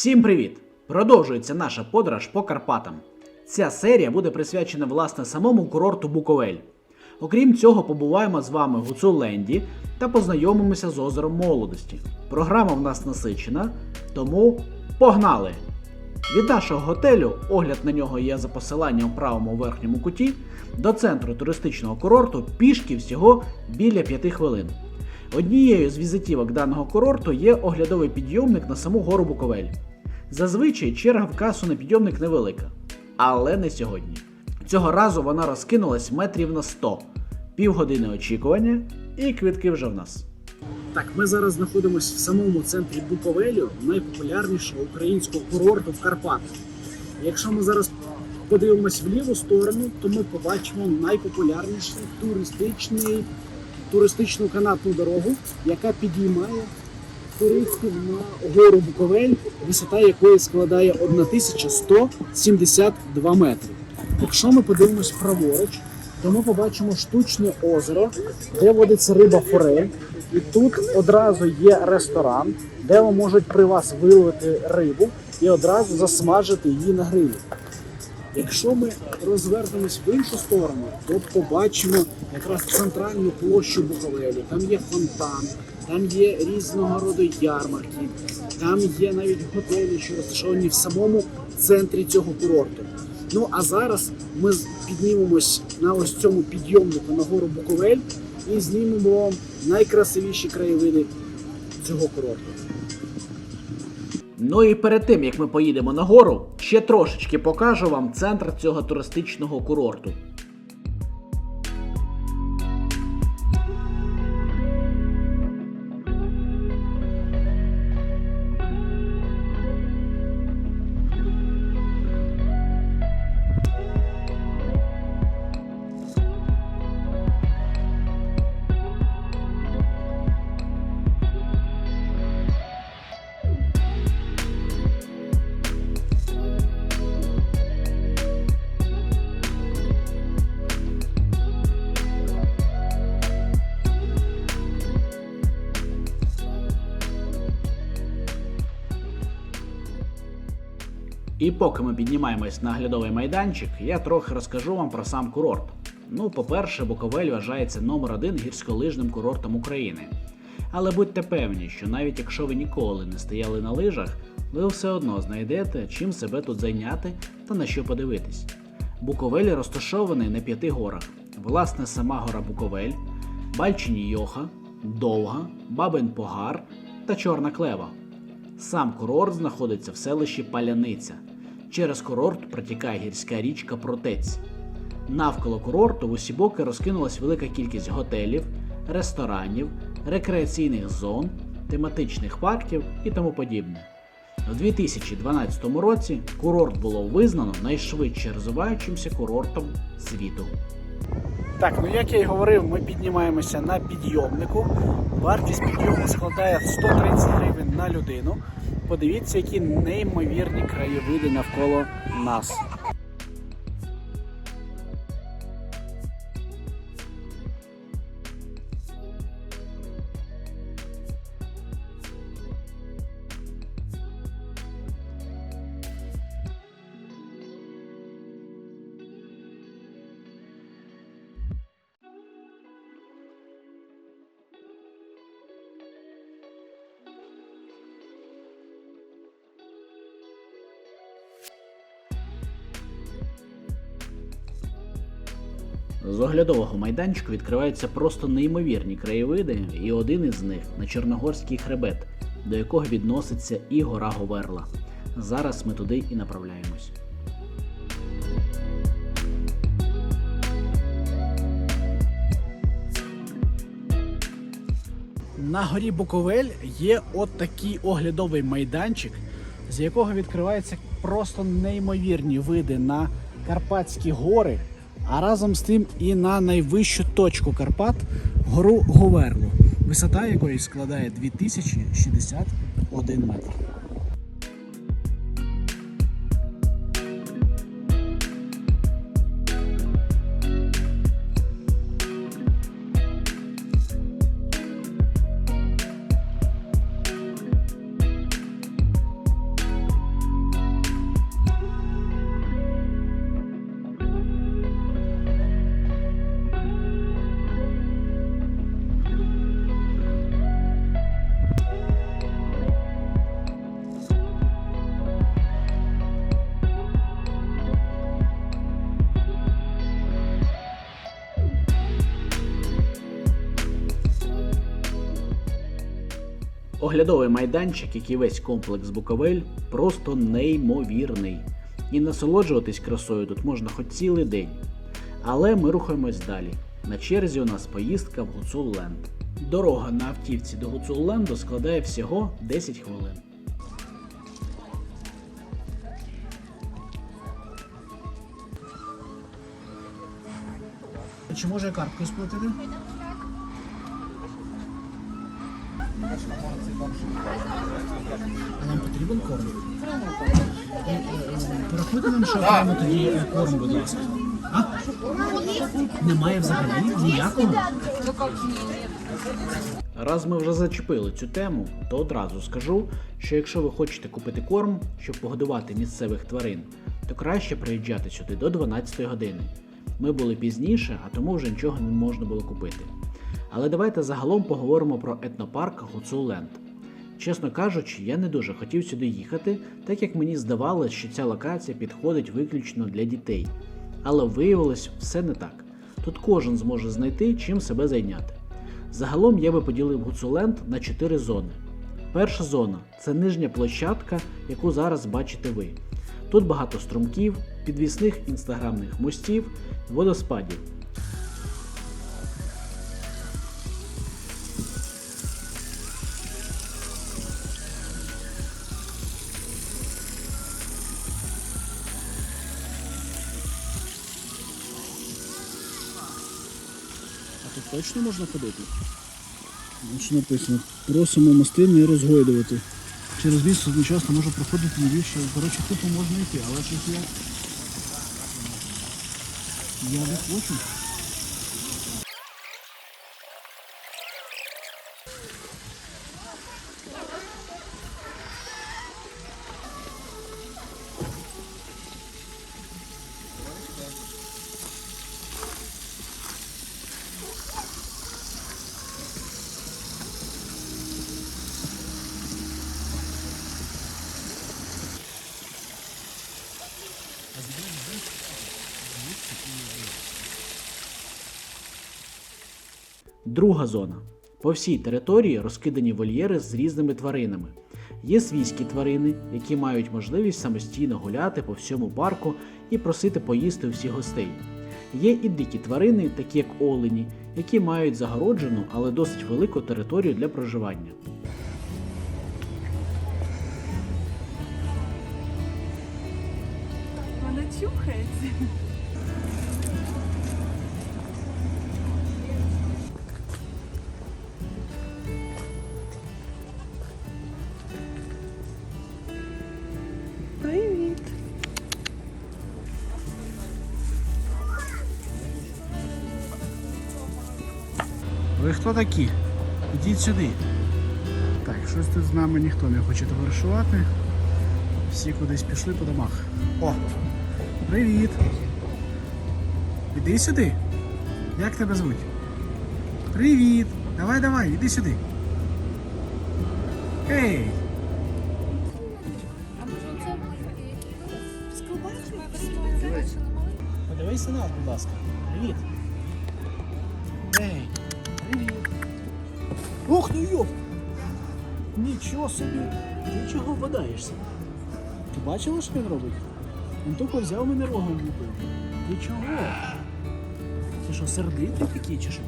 Всім привіт! Продовжується наша подорож по Карпатам. Ця серія буде присвячена власне самому курорту Буковель. Окрім цього, побуваємо з вами в Гуцуленді та познайомимося з озером молодості. Програма в нас насичена, тому погнали! Від нашого готелю, огляд на нього є за посиланням в правому верхньому куті, до центру туристичного курорту пішки всього біля 5 хвилин. Однією з візитівок даного курорту є оглядовий підйомник на саму гору Буковель. Зазвичай черга в касу на підйомник невелика, але не сьогодні. Цього разу вона розкинулась метрів на 100, півгодини очікування, і квитки вже в нас. Так, ми зараз знаходимося в самому центрі Буковелю, найпопулярнішого українського курорту в Карпатах. Якщо ми зараз подивимось в ліву сторону, то ми побачимо найпопулярніший туристичний, туристичну канатну дорогу, яка підіймає туристів на гору Буковель, висота якої складає 1172 метри. Якщо ми подивимось праворуч, то ми побачимо штучне озеро, де водиться риба форель. І тут одразу є ресторан, де ви можуть при вас виловити рибу і одразу засмажити її на грилі. Якщо ми розвернемось в іншу сторону, то побачимо якраз центральну площу Буковелю. Там є фонтан, там є різного роду ярмарки, там є навіть готелі, що розташовані в самому центрі цього курорту. Ну а зараз ми піднімемось на ось цьому підйомнику на гору Буковель і знімемо найкрасивіші краєвиди цього курорту. Ну і перед тим як ми поїдемо на гору, ще трошечки покажу вам центр цього туристичного курорту. І поки ми піднімаємось на оглядовий майданчик, я трохи розкажу вам про сам курорт. Ну, по-перше, Буковель вважається номер один гірськолижним курортом України. Але будьте певні, що навіть якщо ви ніколи не стояли на лижах, ви все одно знайдете, чим себе тут зайняти та на що подивитись. Буковель розташований на п'яти горах. Власне, сама гора Буковель, Бальчині Йоха, Довга, Бабин Погар та Чорна Клева. Сам курорт знаходиться в селищі Паляниця. Через курорт протікає гірська річка Протець. Навколо курорту в усі боки розкинулась велика кількість готелів, ресторанів, рекреаційних зон, тематичних парків і тому подібне. У 2012 році курорт було визнано найшвидше розвиваючимся курортом світу. Так, ну як я й говорив, ми піднімаємося на підйомнику. Вартість підйому складає 130 гривень на людину. Подивіться, які неймовірні краєвиди навколо нас. З оглядового майданчику відкриваються просто неймовірні краєвиди, і один із них на Чорногорський хребет, до якого відноситься і гора Говерла. Зараз ми туди і направляємось. На горі Буковель є от такий оглядовий майданчик, з якого відкриваються просто неймовірні види на Карпатські гори, а разом з тим і на найвищу точку Карпат гору Говерлу, висота якої складає 2061 метр. Оглядовий майданчик, як і весь комплекс Буковель, просто неймовірний. І насолоджуватись красою тут можна хоч цілий день. Але ми рухаємось далі. На черзі у нас поїздка в Гуцулленд. Дорога на автівці до Гуцулленду складає всього 10 хвилин. Чи може карткою сплатити? Нам потрібен корм? Порахуйте нам, що окремо тоді е, корм, будь ласка. А? Немає взагалі ніякого? Раз ми вже зачепили цю тему, то одразу скажу, що якщо ви хочете купити корм, щоб погодувати місцевих тварин, то краще приїжджати сюди до 12 години. Ми були пізніше, а тому вже нічого не можна було купити. Але давайте загалом поговоримо про етнопарк Гуцуленд. Чесно кажучи, я не дуже хотів сюди їхати, так як мені здавалось, що ця локація підходить виключно для дітей. Але виявилось все не так. Тут кожен зможе знайти, чим себе зайняти. Загалом я би поділив Гуцуленд на 4 зони. Перша зона це нижня площадка, яку зараз бачите ви. Тут багато струмків, підвісних інстаграмних мостів, водоспадів. Точно можна ходити? Що написано? Просимо мости не розгойдувати. Через ліс одночасно може проходити не більше. Коротше, типу можна йти, але щось я. Я не хочу. Друга зона. По всій території розкидані вольєри з різними тваринами. Є свійські тварини, які мають можливість самостійно гуляти по всьому парку і просити поїсти всіх гостей. Є і дикі тварини, такі як олені, які мають загороджену, але досить велику територію для проживання. Вона чухається. Хто такі? Ідіть сюди. Так, щось тут з нами ніхто не хоче товаришувати. Всі кудись пішли по домах. О! Привіт! Іди сюди. Як тебе звуть? Привіт! Давай, давай, іди сюди. Ей! Подивися на нас, будь ласка. Привіт. Ух ну йоп! Нічого собі! Ти чого вгадаєшся? Ти бачила, що він робить? Він тільки взяв мене рогом влупив. Ти чого? Ти що, сердитий такий чи що?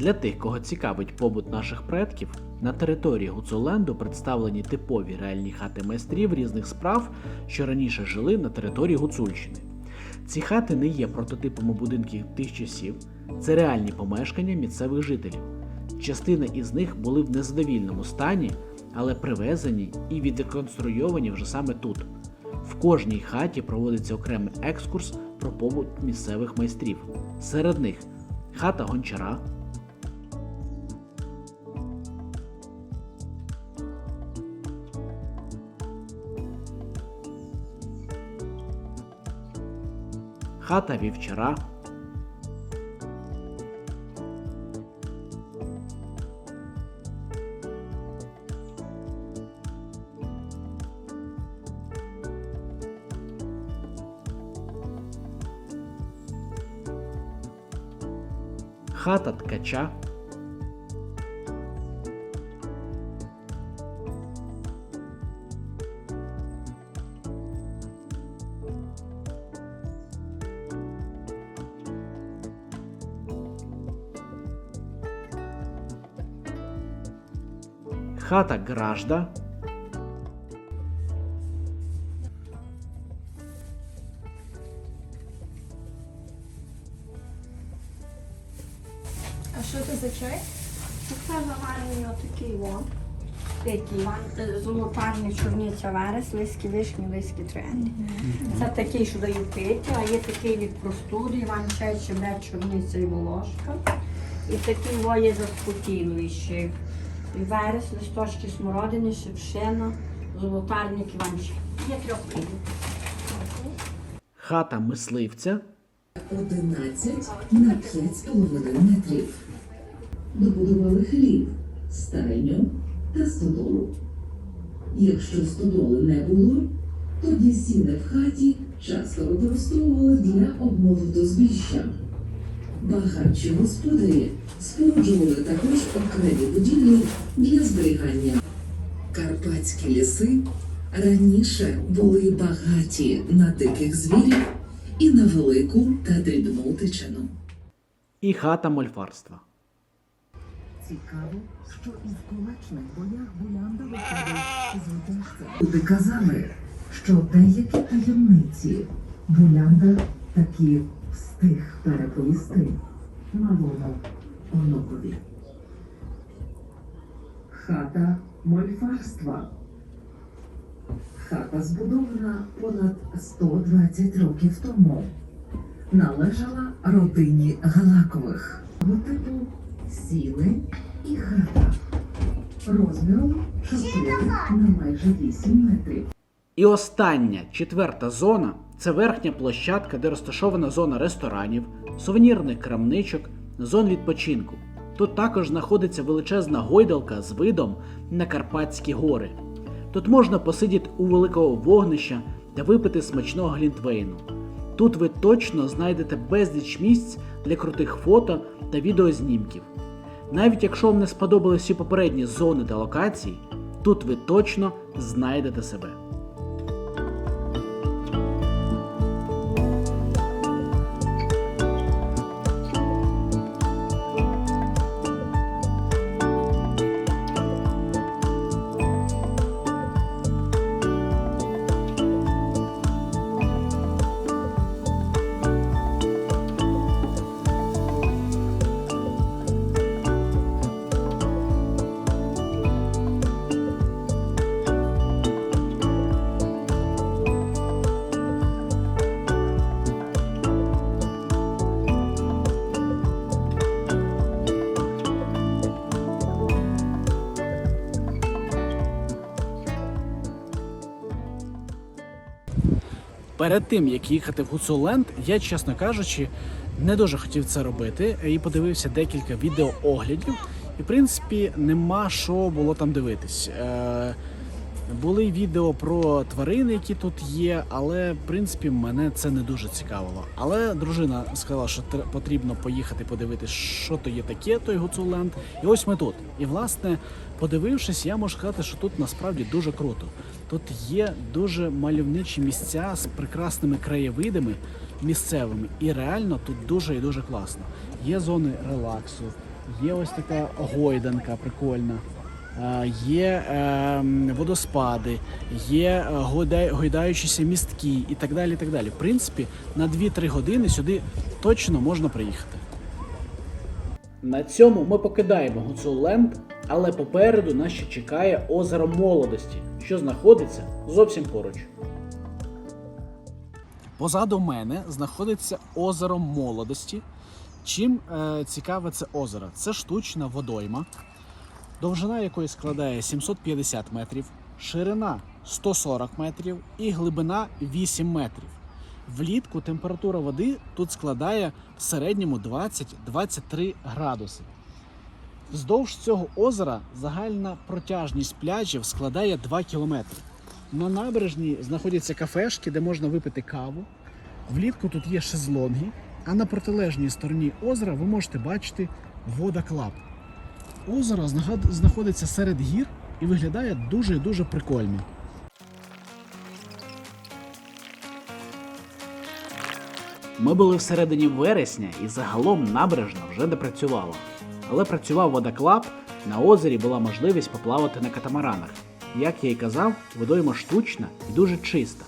Для тих, кого цікавить побут наших предків, на території Гуцуленду представлені типові реальні хати майстрів різних справ, що раніше жили на території Гуцульщини. Ці хати не є прототипами будинків тих часів, це реальні помешкання місцевих жителів. Частина із них були в незадовільному стані, але привезені і відреконструйовані вже саме тут. В кожній хаті проводиться окремий екскурс про побут місцевих майстрів. Серед них хата гончара, хата вівчара, хата ткача, хата гражда, А що це за чай? Це заварений отакий вон. Такий ван, е, золотарний чорниця верес, лиські вишні, лиські тренди. Це такий, що даю пити, а є такий від простуди, Іван чай, щебет, чорниця і волошка. І такий воє заспокійливіший. І верес, листочки смородини, шипшина, золотарник, Іван. Є трьох видів. хата мисливця, 11 на 5,5 метрів. Добудували хліб, стайню та стодолу. Якщо стодоли не було, тоді сіни в хаті часто використовували для обмолоту збіжжя. Багатші господарі споруджували також окремі будівлі для зберігання. Карпатські ліси раніше були багаті на диких звірів і на велику та дрібну дичину. і хата мольфарства. Цікаво, що із кулачних боях Булянда із витяжцем. Люди казали, що деякі таємниці Булянда таки встиг переповісти малому онукові. Хата мольфарства. Хата збудована понад 120 років тому. Належала родині Галакових. Типу сіли і хата. Розміром 4 на майже 8 метрів. І остання четверта зона це верхня площадка, де розташована зона ресторанів, сувенірних крамничок, зон відпочинку. Тут також знаходиться величезна гойдалка з видом на Карпатські гори. Тут можна посидіти у великого вогнища та випити смачного глінтвейну. Тут ви точно знайдете безліч місць для крутих фото та відеознімків. Навіть якщо вам не сподобались всі попередні зони та локації, тут ви точно знайдете себе. Перед тим як їхати в Гуцуленд, я, чесно кажучи, не дуже хотів це робити і подивився декілька відеооглядів. І в принципі нема що було там дивитись. Е, були відео про тварини, які тут є, але в принципі мене це не дуже цікавило. Але дружина сказала, що потрібно поїхати подивитись, що то є таке, той Гуцуленд. І ось ми тут. І власне, подивившись, я можу сказати, що тут насправді дуже круто. Тут є дуже мальовничі місця з прекрасними краєвидами місцевими, і реально тут дуже і дуже класно. Є зони релаксу, є ось така гойданка прикольна. Е, Є е, водоспади, є е, гойдаючіся містки і так далі. так далі. В принципі, на 2-3 години сюди точно можна приїхати. На цьому ми покидаємо Гуцулленд, але попереду нас ще чекає озеро молодості, що знаходиться зовсім поруч. Позаду мене знаходиться озеро молодості. Чим е, цікаве це озеро? Це штучна водойма, довжина якої складає 750 метрів, ширина 140 метрів і глибина 8 метрів. Влітку температура води тут складає в середньому 20-23 градуси. Вздовж цього озера загальна протяжність пляжів складає 2 кілометри. На набережні знаходяться кафешки, де можна випити каву. Влітку тут є шезлонги, а на протилежній стороні озера ви можете бачити вода клаб. Озеро знаходиться серед гір і виглядає дуже і дуже прикольно. Ми були всередині вересня і загалом набережна вже не працювала. Але працював водоклаб, на озері була можливість поплавати на катамаранах. Як я й казав, водойма штучна і дуже чиста.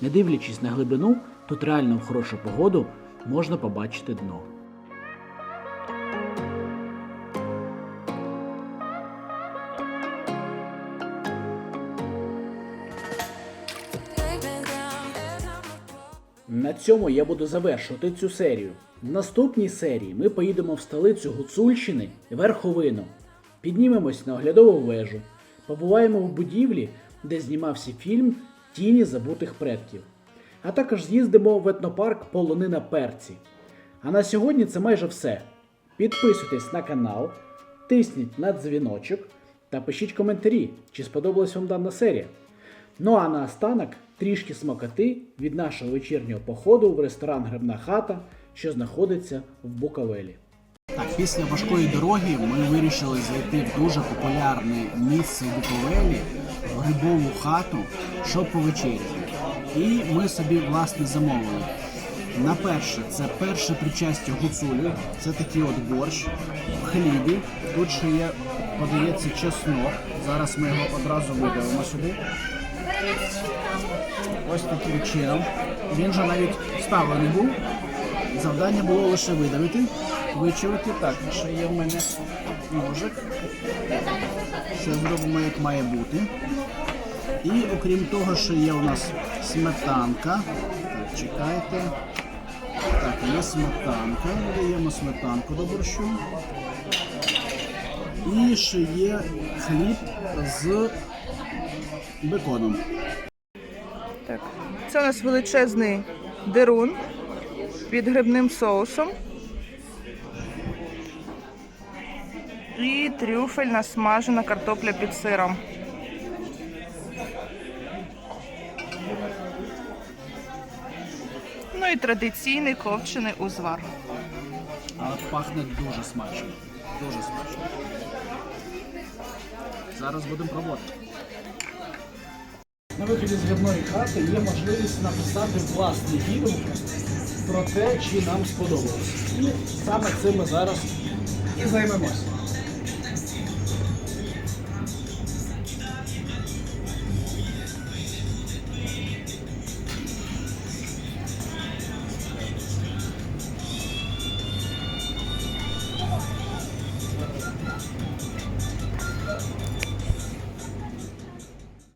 Не дивлячись на глибину, тут реально в хорошу погоду можна побачити дно. На цьому я буду завершувати цю серію. В наступній серії ми поїдемо в столицю Гуцульщини Верховину. Піднімемось на оглядову вежу, побуваємо в будівлі, де знімався фільм Тіні забутих предків. А також з'їздимо в етнопарк Полонина Перці. А на сьогодні це майже все. Підписуйтесь на канал, тисніть на дзвіночок та пишіть коментарі, чи сподобалась вам дана серія. Ну а наостанок трішки смакоти від нашого вечірнього походу в ресторан Грибна хата, що знаходиться в Буковелі. Так, після важкої дороги ми вирішили зайти в дуже популярне місце Буковелі, в грибову хату, щоб повечеряти. І ми собі власне замовили. На перше, це перше причастя гуцулю, це такий от борщ в хлібі. Тут ще є, подається чеснок. Зараз ми його одразу видавимо сюди. Ось таким чином. Він же навіть вставлений був. Завдання було лише видавити, вичавити. Так, ще є в мене ножик. Все зробимо як має бути. І окрім того, що є у нас сметанка. Так, чекайте. Так, є сметанка. Додаємо сметанку до борщу. І ще є хліб з беконом. Так. Це у нас величезний дерун під грибним соусом. І трюфельна смажена картопля під сиром. Ну і традиційний ковчений узвар. Але пахне дуже смачно. Дуже смачно. Зараз будемо пробувати. На виході з грибної хати є можливість написати власний відомки про те, чи нам сподобалось. І саме цим ми зараз і займемося.